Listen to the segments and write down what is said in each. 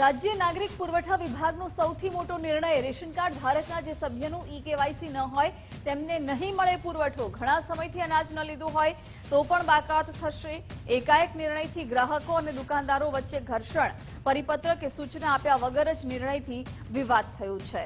રાજ્ય નાગરિક પુરવઠા વિભાગનો સૌથી મોટો નિર્ણય રેશન કાર્ડ ધારકના જે સભ્યનું ઈ કેવાયસી ન હોય, તેમને નહીં મળે પુરવઠો. ઘણા સમયથી અનાજ ન લીધું હોય તો પણ બાકાત થશે. એકાએક નિર્ણયથી ગ્રાહકો અને દુકાનદારો વચ્ચે ઘર્ષણ, પરિપત્ર કે સૂચના આપ્યા વગર જ નિર્ણયથી વિવાદ થયો છે.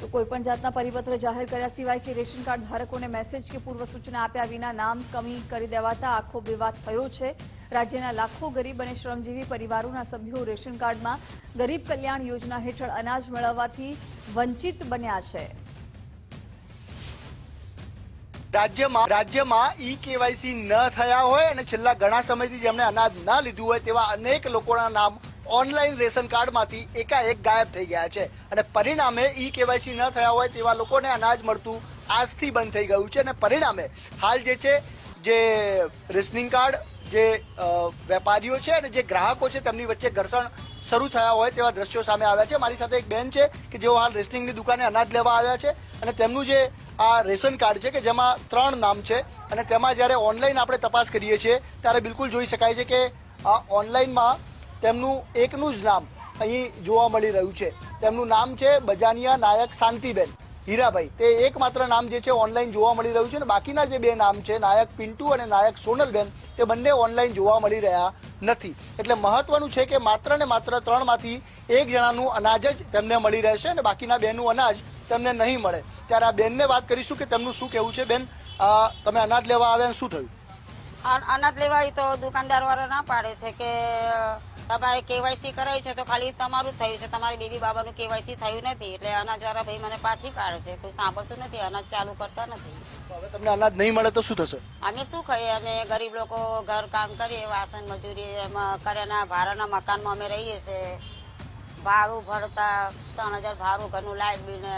તો કોઈ પણ જાતના પરિપત્ર જાહેર કર્યા સિવાય કે રેશન કાર્ડ ધારકોને મેસેજ કે પૂર્વ સૂચના આપ્યા વિના નામ કમી કરી દેવાતા આખો વિવાદ થયો છે. રાજ્યના લાખો ગરીબ અને શ્રમજીવી પરિવારોના સભ્યો રેશન કાર્ડમાં ગરીબ કલ્યાણ યોજના હેઠળ અનાજ મેળવવાથી વંચિત બન્યા છે. રાજ્યમાં રાજ્યમાં ઈ કેવાયસી ન થયા હોય અને છેલ્લા ઘણા સમયથી જેમણે અનાજ ના લીધું હોય તેવા અનેક લોકોના નામ ઓનલાઈન રેશન કાર્ડમાંથી એકાએક ગાયબ થઈ ગયા છે અને પરિણામે ઈ કેવાયસી ન થયા હોય તેવા લોકોને અનાજ મળતું આજથી બંધ થઈ ગયું છે અને પરિણામે હાલ જે છે, જે રેશનિંગ કાર્ડ, જે વેપારીઓ છે અને જે ગ્રાહકો છે તેમની વચ્ચે ઘર્ષણ શરૂ થયા હોય તેવા દ્રશ્યો સામે આવ્યા છે. મારી સાથે એક બેન છે કે જેઓ હાલ રેશનિંગની દુકાને અનાજ લેવા આવ્યા છે અને તેમનું જે આ રેશન કાર્ડ છે કે જેમાં ત્રણ નામ છે અને તેમાં જ્યારે ઓનલાઈન આપણે તપાસ કરીએ છીએ ત્યારે બિલકુલ જોઈ શકાય છે કે આ ઓનલાઈનમાં તેમનું એકનું જ નામ અહીં જોવા મળી રહ્યું છે. તેમનું નામ છે બજાનિયા નાયક શાંતિબેન. હીરાભાઈ, તે એકમાત્ર નામ જે છે ઓનલાઈન જોવા મળી રહ્યું છે અને બાકીના જે બે નામ છે, નાયક પિન્ટુ અને નાયક સોનલબેન, તે બંને ઓનલાઈન જોવા મળી રહ્યા નથી. એટલે મહત્વનું છે કે માત્ર ને માત્ર ત્રણમાંથી એક જણાનું અનાજ જ તેમને મળી રહેશે અને બાકીના બેનું અનાજ તેમને નહીં મળે. ત્યારે આ બેનને વાત કરીશું કે તેમનું શું કહેવું છે. બેન તમે અનાજ લેવા આવ્યા શું થયું? અનાજ લેવા તો દુકાનદાર વાળા ના પાડે છે કે તમારે કેવાયસી કરાવી છે તો ખાલી તમારું જ થયું છે. તમારી બેબી બાબાનું કેવાયસી થયું નથી. એટલે અનાજ વાળા ભાઈ મને પાછી કાઢે છે. કોઈ સાંભળતું નથી અનાજ ચાલુ કરતા નથી. હવે તમને અનાજ નહીં મળે તો શું થશે? અમે શું ખાઈએ? અમે ગરીબ લોકો ઘર કામ કરીએ વાસણ મજૂરી એમાં કર્યાના ભાડાના મકાનમાં અમે રહીએ છીએ. ભાડું ભરતા ત્રણ હજાર ભાડું ઘરનું લાઇટ બિલ ને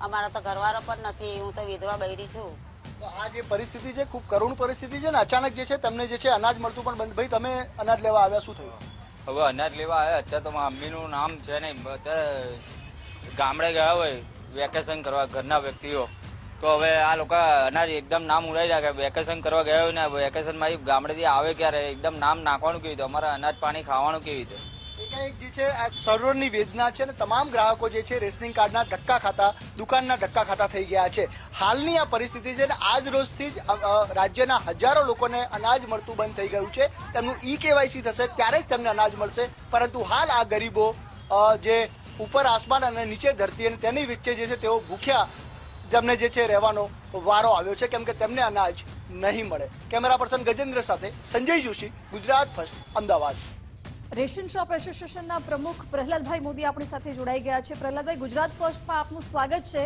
અમારા તો ઘરવાળો પણ નથી. હું તો વિધવા બૈરી છું. તો આ જે પરિસ્થિતિ છે ખૂબ કરુણ પરિસ્થિતિ છે ને અચાનક જે છે તમને જે છે અનાજ મળતું પણ બંધ. ભાઈ તમે અનાજ લેવા આવ્યા શું થયું? હવે અનાજ લેવા આવ્યા. અત્યારે તો મારા મમ્મીનું નામ છે નહીં. અત્યારે ગામડે ગયા હોય વેકેશન કરવા ઘરના વ્યક્તિઓ. તો હવે આ લોકો અનાજ એકદમ નામ જાય કે વેકેશન કરવા ગયા હોય ને વેકેશનમાં ગામડેથી આવે ક્યારે? એકદમ નામ નાખવાનું કેવી રીતે? અમારે અનાજ પાણી ખાવાનું કેવી રીતે? એકાએક જે છે, આ સર્વરની વેદના છે અને તમામ ગ્રાહકો જે છે, રેશનિંગ કાર્ડના ધક્કા ખાતા, દુકાનના ધક્કા ખાતા થઈ ગયા છે. હાલની આ પરિસ્થિતિ છે અને આજ રોજથી જ રાજ્યના હજારો લોકોને અનાજ મળતું બંધ થઈ ગયું છે. તેમનું ઈ કેવાયસી થશે, ત્યારે જ તેમને અનાજ મળશે. પરંતુ હાલ આ ગરીબો જે ઉપર આસમાન અને નીચે ધરતી અને તેની વચ્ચે જે છે, તેઓ ભૂખ્યા જેમને જે છે, રહેવાનો વારો આવ્યો છે, કેમ કે તેમને અનાજ નહીં મળે. કેમેરા પર્સન ગજેન્દ્ર સાથે Sanjay Joshi, Gujarat first, Ahmedabad. Ration shop એસોસિએશનના પ્રમુખ પ્રહલાદભાઈ મોદી આપણી સાથે જોડાઈ ગયા છે. પ્રહલાદભાઈ ગુજરાત ફર્સ્ટમાં આપનું સ્વાગત છે.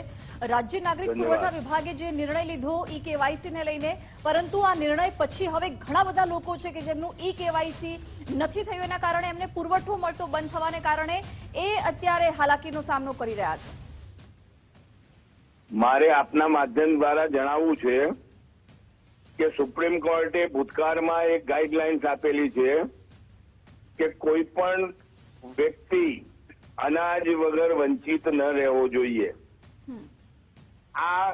રાજ્ય નાગરિક પુરવઠા વિભાગે જે નિર્ણય લીધો ઈ કેવાયસી ને લઈને પરંતુ આ નિર્ણય પછી હવે ઘણા બધા લોકો છે કે જેમનું ઈ કેવાયસી નથી થયું એના કારણે એમને પુરવઠો મળતો બંધ થવાને કારણે એ અત્યારે હાલાકીનો સામનો કરી રહ્યા છે. મારે આપના માધ્યમ દ્વારા જણાવવું છે કે સુપ્રીમ કોર્ટે ભૂતકાળમાં એક ગાઈડલાઇન્સ આપેલી છે કે કોઈ પણ વ્યક્તિ અનાજ વગર વંચિત ન રહેવો જોઈએ. આ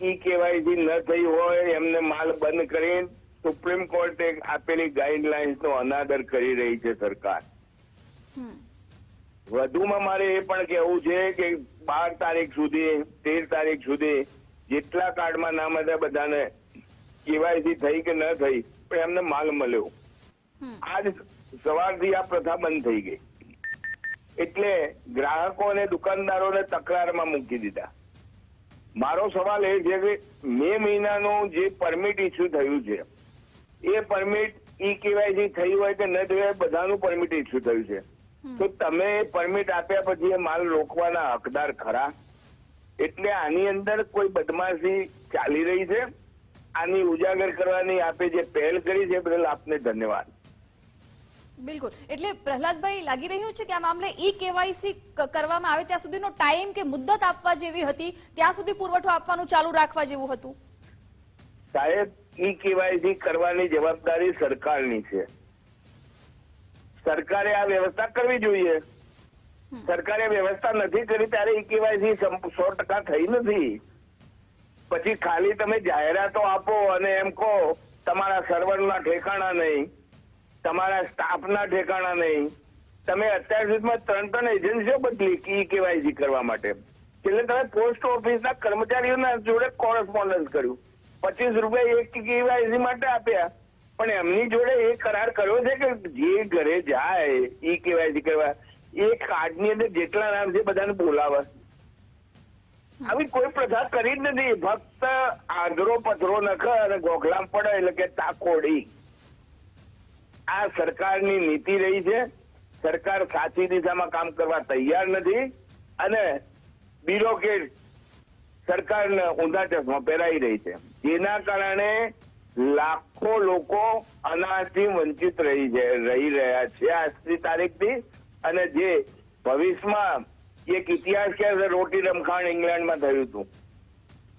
ઈ કેવાયસી ન થઈ હોય એમને માલ બંધ કરી સુપ્રીમ કોર્ટે આપેલી ગાઈડલાઇન્સ નો અનાદર કરી રહી છે સરકાર. વધુમાં મારે એ પણ કહેવું છે કે બાર તારીખ સુધી તેર તારીખ સુધી જેટલા કાર્ડમાં નામ હતા બધાને કેવાયસી થઈ કે ન થઈ પણ એમને માલ મળ્યો. આજ સવારથી આ પ્રથા બંધ થઈ ગઈ. એટલે ગ્રાહકો અને દુકાનદારોને તકરારમાં મૂકી દીધા. મારો સવાલ એ છે કે મે મહિનાનું જે પરમિટ ઇસ્યુ થયું છે એ પરમિટ ઈ કેવાયસી થયું હોય કે ન થયું હોય બધાનું પરમિટ ઇસ્યુ થયું છે. તો તમે પરમિટ આપ્યા પછી એ માલ રોકવાના હકદાર ખરા? એટલે આની અંદર કોઈ બદમાશી ચાલી રહી છે? આની ઉજાગર કરવાની આપે જે પહેલ કરી છે બદલ આપને ધન્યવાદ. બિલકુલ. એટલે પ્રહલાદભાઈ લાગી રહ્યું છે કે આ મામલે ઈ કેવાયસી કરવામાં આવે ત્યાં સુધીનો ટાઈમ કે મુદ્દત આપવા જેવી હતી ત્યાં સુધી પુરવઠો આપવાનું ચાલુ રાખવા જેવું હતું? સાહેબ ઈ કેવાયસી કરવાની જવાબદારી સરકારની છે. સરકારે આ વ્યવસ્થા કરવી જોઈએ. સરકારે વ્યવસ્થા નથી કરી ત્યારે ઈ કેવાયસી સો ટકા થઈ નથી. પછી ખાલી તમે જાહેરાતો આપો અને એમ કહો તમારા સર્વરના ઠેકાણા નહીં. તમારા સ્ટાફના ઠેકાણા નહીં. તમે અત્યાર સુધીમાં ત્રણ ત્રણ એજન્સીઓ બદલી ઈ કેવાયસી કરવા માટે. એટલે તમે પોસ્ટ ઓફિસના કર્મચારીઓના જોડે કોરસ્પોન્ડન્સ કર્યું. પચીસ રૂપિયા એક કેવાયસી માટે આપ્યા. પણ એમની જોડે એ કરાર કર્યો છે કે જે ઘરે જાય, ઈ કેવાયસી કરવા. એ કાર્ડની અંદર જેટલા નામ છે બધાને બોલાવે. આવી કોઈ પ્રથા કરી જ નથી. ફક્ત આંધળો પથરો નખ અને ગોખલામ પડે એટલે કે તાકોડી. આ સરકારની નીતિ રહી છે. સરકાર સાચી દિશામાં કામ કરવા તૈયાર નથી અને બ્યુરોક્રેટ સરકારને ઊંધા ચશ્મા પહેરાઈ રહી છે. જેના કારણે લાખો લોકો અનાજથી વંચિત રહી રહી રહ્યા છે આજની તારીખથી. અને જે ભવિષ્યમાં એક ઇતિહાસ કે રોટી રમખાણ ઇંગ્લેન્ડમાં થયું હતું.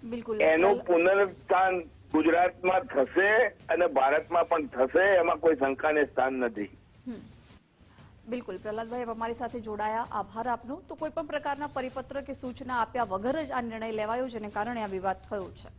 બિલકુલ. એનું પુનરુત્થાન ગુજરાતમાં થશે અને ભારતમાં પણ થશે, એમાં કોઈ શંકાને સ્થાન નથી. બિલકુલ. પ્રહલાદભાઈ અમારી સાથે જોડાયા. આભાર આપનો. તો કોઈ પણ પ્રકારના પરિપત્ર કે સૂચના આપ્યા વગર જ આ નિર્ણય લેવાયો, જેને કારણે આ વિવાદ થયો છે.